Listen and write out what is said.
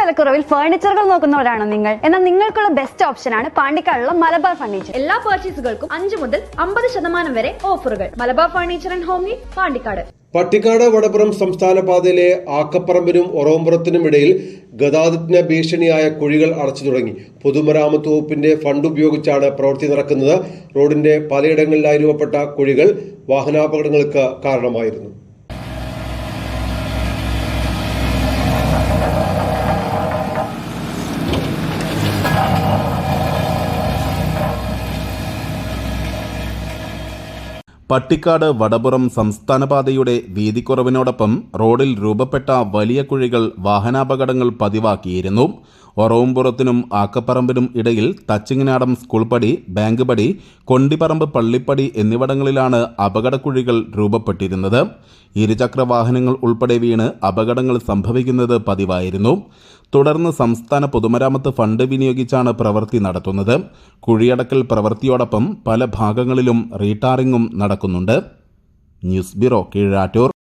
വിലക്കുറവിൽ ഫർണിച്ചറുകൾ നോക്കുന്നവരാണോ നിങ്ങൾ. എന്നാൽ നിങ്ങൾക്കുള്ള ബെസ്റ്റ് ഓപ്ഷൻ ആണ് പാണ്ടിക്കാടുള്ള മലബാർ ഫർണിച്ചർ എല്ലാ പർച്ചേസുകൾക്കും അഞ്ച് മുതൽ അമ്പത് ശതമാനം വരെ ഓഫറുകൾ Malabar furniture and home need Pandikkad. Pattikkad Vadapuram സംസ്ഥാന പാതയിലെ ആക്കപ്പറമ്പിനും ഒറോമ്പുറത്തിനും ഇടയിൽ ഗതാഗതത്തിന് ഭീഷണിയായ കുഴികൾ അടച്ചു തുടങ്ങി. പൊതുമരാമത്ത് വകുപ്പിന്റെ ഫണ്ട് ഉപയോഗിച്ചാണ് പ്രവൃത്തി നടക്കുന്നത്. റോഡിന്റെ പലയിടങ്ങളിലായി രൂപപ്പെട്ട കുഴികൾ വാഹനാപകടങ്ങൾക്ക് കാരണമായിരുന്നു. പട്ടിക്കാട് വടപുറം സംസ്ഥാനപാതയുടെ വീതിക്കുറവിനോടൊപ്പം റോഡിൽ രൂപപ്പെട്ട വലിയ കുഴികൾ വാഹനാപകടങ്ങൾ പതിവാക്കിയിരുന്നു. ഒറവുംപുറത്തിനും ആക്കപ്പറമ്പിനും ഇടയിൽ തച്ചിങ്ങനാടം സ്കൂൾ പടി ബാങ്ക് പടി കൊണ്ടിപ്പറമ്പ് പള്ളിപ്പടി എന്നിവിടങ്ങളിലാണ് അപകടക്കുഴികൾ രൂപപ്പെട്ടിരുന്നത്. ഇരുചക്ര വാഹനങ്ങൾ ഉൾപ്പെടെ വീണ് അപകടങ്ങൾ സംഭവിക്കുന്നത് പതിവായിരുന്നു. തുടർന്ന് സംസ്ഥാന പൊതുമരാമത്ത് ഫണ്ട് വിനിയോഗിച്ചാണ് പ്രവൃത്തി നടത്തുന്നത്. കുഴിയടക്കൽ പ്രവൃത്തിയോടൊപ്പം പല ഭാഗങ്ങളിലും റീടാറിംഗും നടക്കുന്നുണ്ട്. News bureau Keezhattur.